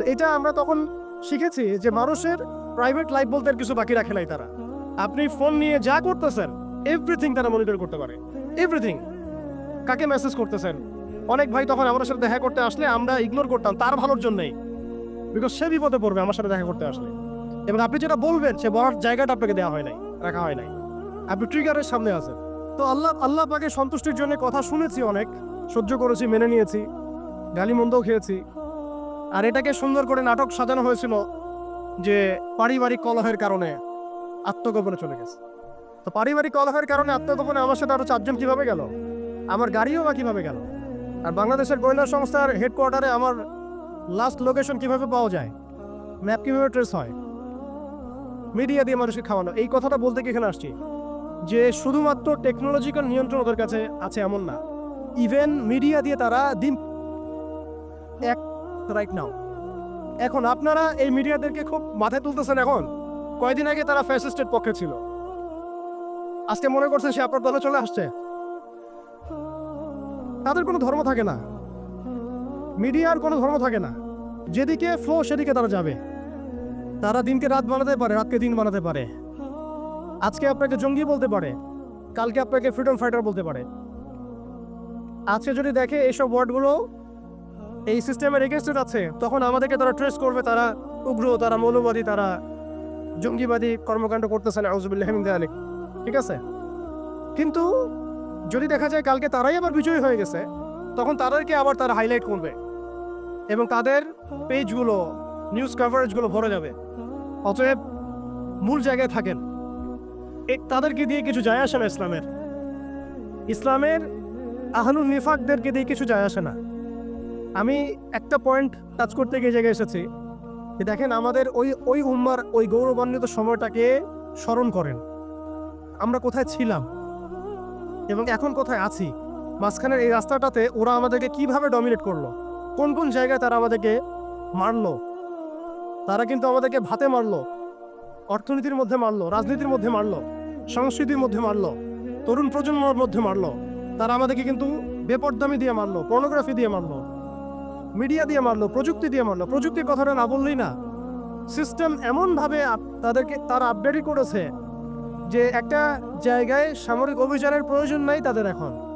তো এটা আমরা তখন শিখেছি যে মানুষের প্রাইভেট লাইফ বলতে কিছু বাকি রাখে নাই তারা। আপনি ফোন নিয়ে যা করতেছেন এভরিথিং তারা মনিটর করতে পারে। এভরিথিং কাকে মেসেজ করতেছেন? অনেক ভাই তখন আমার সাথে দেখা করতে আসলে আমরা ইগনোর করতাম, তার ভালোর জন্যই। বিকজ সে বিপদে পড়বে, আমার সাথে দেখা করতে আসলে। এবং আপনি যেটা বলবেন, সে বলার জায়গাটা আপনাকে দেওয়া হয় নাই, রাখা হয় নাই। আপনি ট্রিগারের সামনে আছেন। তো আল্লাহ আল্লাহ পাকে সন্তুষ্টির জন্য কথা শুনেছি অনেক, সহ্য করেছি, মেনে নিয়েছি গালি মন্দও খেয়েছি। আর এটাকে সুন্দর করে নাটক সাজানো হয়েছিল যে পারিবারিক কলহের কারণে আত্মগোপনে চলে গেছে। তো পারিবারিক কলহের কারণে আত্মগোপনে আমার সাথে আরও চারজন কীভাবে গেল? আমার গাড়িও বা কীভাবে গেল? আর বাংলাদেশের গোয়েন্দা সংস্থার হেডকোয়ার্টারে আমার লাস্ট লোকেশন কীভাবে পাওয়া যায়? ম্যাপ কীভাবে ট্রেস হয়? মিডিয়া দিয়ে মানুষকে খাওয়ানো। এই কথাটা বলতে কি এখানে আসছি যে শুধুমাত্র টেকনোলজিক্যাল নিয়ন্ত্রণ ওদের কাছে আছে এমন না। ইভেন মিডিয়া দিয়ে তারা দিন এক রাইট নাও এখন আপনারা এই মিডিয়াদেরকে খুব মাথায় তুলতেছেন এখন। কয়দিন আগে তারা ফ্যাসিস্টের পক্ষে ছিল। আজকে মনে করছেন সে আপনার দলে চলে আসছে। তাদের কোনো ধর্ম থাকে না। মিডিয়ার কোনো ধর্ম থাকে না। যেদিকে ফ্লো সেদিকে তারা যাবে। তারা দিনকে রাত বানাতে পারে, রাতকে দিন বানাতে পারে। আজকে আপনাকে জঙ্গি বলতে পারে। কালকে আপনাকে ফ্রিডম ফাইটার বলতে পারে। আজকে যদি দেখে এইসব ওয়ার্ডগুলো এই সিস্টেমের এগেনস্টে যাচ্ছে তখন আমাদেরকে তারা ট্রেস করবে, তারা উগ্র, তারা মৌলবাদী, তারা জঙ্গিবাদী কর্মকাণ্ড করতেছে না আউজুবিল্লাহমিন আলিক ঠিক আছে? কিন্তু যদি দেখা যায় কালকে তারাই আবার বিজয়ী হয়ে গেছে, তখন তাদেরকে আবার তারা হাইলাইট করবে এবং তাদের পেজগুলো নিউজ কভারেজগুলো ভরে যাবে। অতএব মূল জায়গায় থাকেন। তাদেরকে দিয়ে কিছু যায় আসে না ইসলামের। ইসলামের আহলুল নিফাকদেরকে দিয়ে কিছু যায় আসে না। আমি একটা পয়েন্ট টাচ করতে গিয়ে জায়গায় এসেছি যে দেখেন আমাদের ওই ওই উম্মার ওই গৌরবান্বিত সময়টাকে স্মরণ করেন। আমরা কোথায় ছিলাম এবং এখন কোথায় আছি? মাঝখানের এই রাস্তাটাতে ওরা আমাদেরকে কীভাবে ডমিনেট করল? কোন কোন জায়গায় তারা আমাদেরকে মারলো? তারা কিন্তু আমাদেরকে ভাতে মারলো, অর্থনীতির মধ্যে মারলো, রাজনীতির মধ্যে মারলো, সংস্কৃতির মধ্যে মারলো, তরুণ প্রজন্মের মধ্যে মারলো। তারা আমাদেরকে কিন্তু বেপরদামি দিয়ে মারলো পর্নোগ্রাফি দিয়ে মারলো। মিডিয়া দিয়ে মারলো, প্রযুক্তি দিয়ে মারলো। প্রযুক্তির কথাটা না বললেই না। সিস্টেম এমনভাবে তাদেরকে তারা আপডেটই করেছে যে একটা জায়গায় সামরিক অভিযানের প্রয়োজন নাই তাদের এখন।